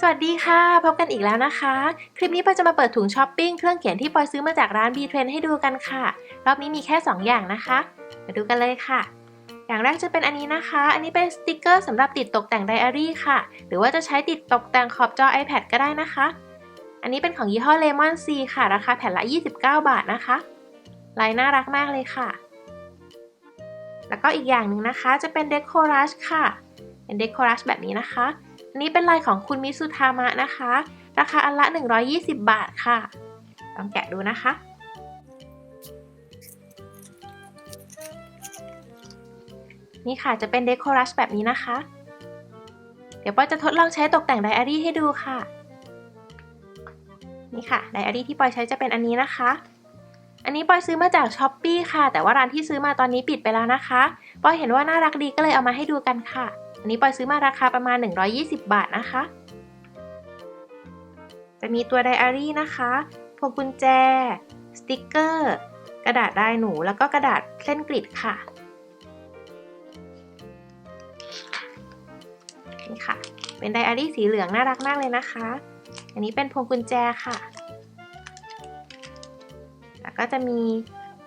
สวัสดีค่ะ พบกันอีกแล้วนะคะ คลิปนี้ปอยจะมาเปิดถุงช้อปปิ้งเครื่องเขียนที่ปอยซื้อมาจากร้าน B Trend ให้ดูกันค่ะ รอบนี้มีแค่ 2 อย่างนะคะ มาดูกันเลยค่ะ อย่างแรกจะเป็นอันนี้นะคะ อันนี้เป็นสติกเกอร์สำหรับติดตกแต่งไดอารี่ค่ะ หรือว่าจะใช้ติดตกแต่งขอบจอ iPad ก็ได้นะคะ อันนี้เป็นของยี่ห้อ Lemon C ค่ะ ราคาแผ่นละ 29 บาทนะคะ ลายน่ารักมากเลยค่ะ แล้วก็อีกอย่างหนึ่งนะคะ จะเป็น Decorage ค่ะ เป็น Decorage แบบนี้นะคะ นี้เป็นลายของคุณมิสุทามะนะคะ ราคาอันละ 120 บาทค่ะ ลองแกะดูนะคะ นี่ค่ะจะเป็นเด o r รัชแบบนี้นะคะ เดี๋ยวป้อยจะทดลองใช้ตกแต่งไดอารี่ให้ดูค่ะ นี่ค่ะไดอารี่ที่ปอยใช้จะเป็นอันนี้นะคะ อันนี้ปอยซื้อมาจากช้อปปีค่ะ แต่ว่าร้านที่ซื้อมาตอนนี้ปิดไปแล้วนะคะปอยเห็นว่าน่ารักดีก็เลยเอามาให้ดูกันค่ะ อันนี้ปอยซื้อมาราคาประมาณ 120 บาทนะคะ จะมีตัวไดอารี่นะคะพวงกุญแจ สติกเกอร์ กระดาษลายหนู แล้วก็กระดาษเส้นกริดค่ะ นี่ค่ะ เป็นไดอารี่สีเหลืองน่ารักมากเลยนะคะ อันนี้เป็นพวงกุญแจค่ะ แล้วก็จะมี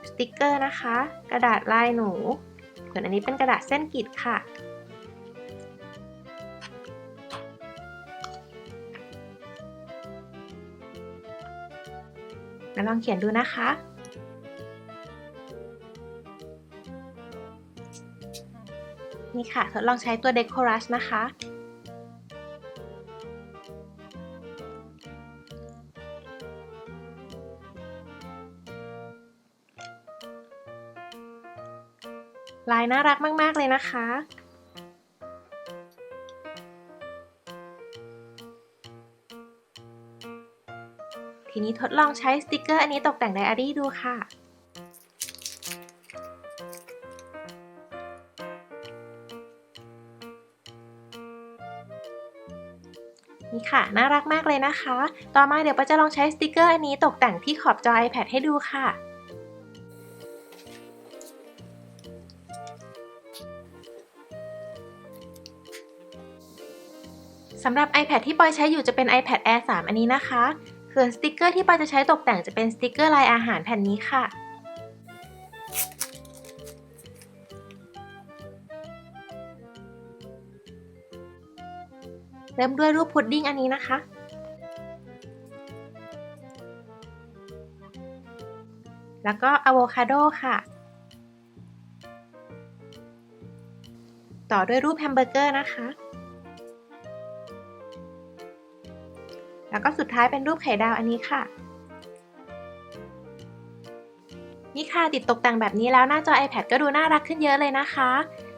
สติกเกอร์นะคะ กระดาษลายหนู ส่วนอันนี้เป็นกระดาษเส้นกริดค่ะ มาลองเขียนดูนะคะ นี่ค่ะ ทดลองใช้ตัว Decorus นะคะ ลายน่ารักมาก ๆ เลยนะคะ ทีนี้ทดลองใช้สติกเกอร์อันนี้ตกแต่งไดอารี่ดูค่ะ นี่ค่ะ น่ารักมากเลยนะคะ ต่อมาเดี๋ยวปาจะลองใช้สติกเกอร์อันนี้ตกแต่งที่ขอบจอ iPad ให้ดูค่ะสำหรับ iPad ที่ปอยใช้อยู่จะเป็น iPad Air 3 อันนี้นะคะ ส่วนสติกเกอร์ที่ปอจะใช้ตกแต่งจะเป็นสติกเกอร์ลายอาหารแผ่นนี้ค่ะ เริ่มด้วยรูปพุดดิ้งอันนี้นะคะ แล้วก็อะโวคาโดค่ะ ต่อด้วยรูปแฮมเบอร์เกอร์นะคะ แล้วก็สุดท้ายเป็นรูปไข่ดาวอันนี้ค่ะ นี่ค่ะติดตกแต่งแบบนี้แล้วหน้าจอ iPad ก็ดูน่ารักขึ้นเยอะเลยนะคะ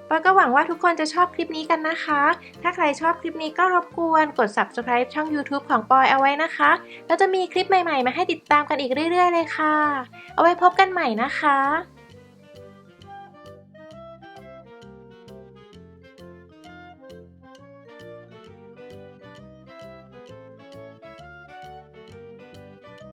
ปอยก็หวังว่าทุกคนจะชอบคลิปนี้กันนะคะ ถ้าใครชอบคลิปนี้ก็รบกวนกด subscribe ช่อง YouTube ของปอยเอาไว้นะคะ แล้วจะมีคลิปใหม่ๆ มาให้ติดตามกันอีกเรื่อยๆ เลยค่ะ เอาไว้พบกันใหม่นะคะ